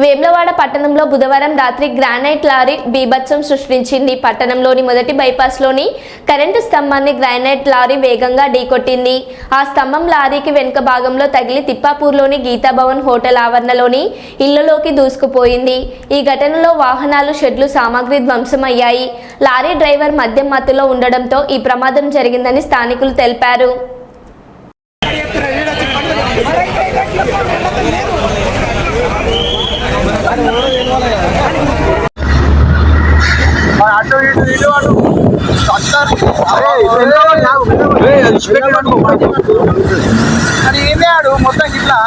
వేములవాడ పట్టణంలో బుధవారం రాత్రి గ్రానైట్ లారీ బీభత్సం సృష్టించింది. పట్టణంలోని మొదటి బైపాస్లోని కరెంటు స్తంభాన్ని గ్రానైట్ లారీ వేగంగా ఢీకొట్టింది. ఆ స్తంభం లారీకి వెనుక భాగంలో తగిలి తిప్పాపూర్లోని గీతాభవన్ హోటల్ ఆవరణలోని ఇళ్ళలోకి దూసుకుపోయింది. ఈ ఘటనలో వాహనాలు షెడ్లు సామాగ్రి ధ్వంసమయ్యాయి. లారీ డ్రైవర్ మద్యం మత్తులో ఉండడంతో ఈ ప్రమాదం జరిగిందని స్థానికులు తెలిపారు. అటు ఏమే ఆడు మొత్తం ఇట్లా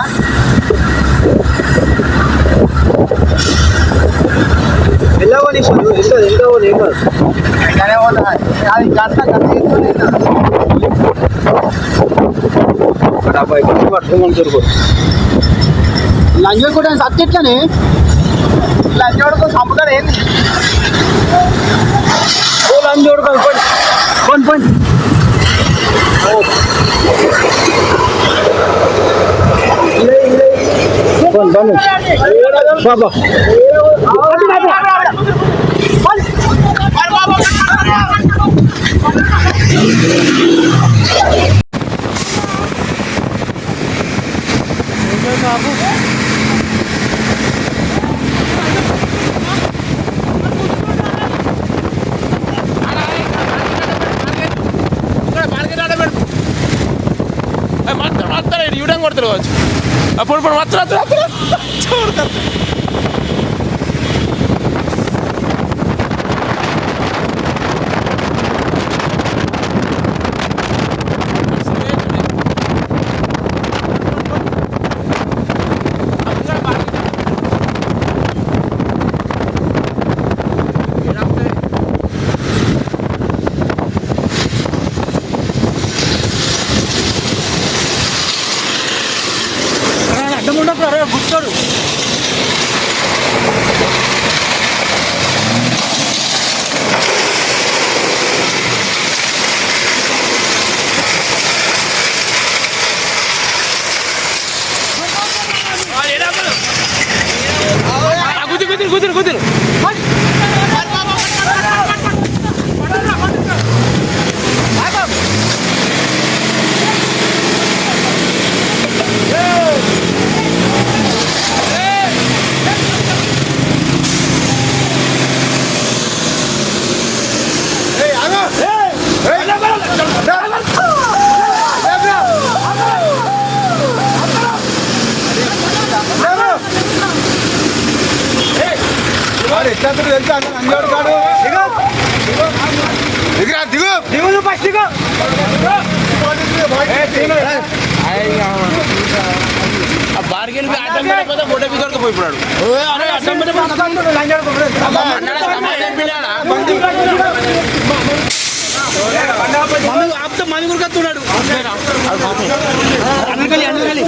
వెళ్ళవని ఎంత ఎంత ఏం కాదు ఇట్లానే పోతా. అది గంట గంట తీసుకొని పట్టుకోమని దొరుకు కూడా సత్యట్లనే ఏంది মানুষ বাবা ಮಾಡ್ತಾರೆ ಇವ್ರಂಗ್ ಮಾಡ್ತಾರೆ পর পর মাত্র মাত্র। মাত্র সরু ঘুদিন গুদিন গুদিন వాడు ఎట్లా తెలుసా? లంచోడు కాడు. దిగురా దిగు. దిగు ఫస్ట్ దిగు. ఆ బార్గెన్ అడ్డం పెట్టకపోతే ఫోటో బిగొరకు పోయిపోయాడు. ఆపితే మంది గురికొస్తున్నాడు అందుకని అందుకని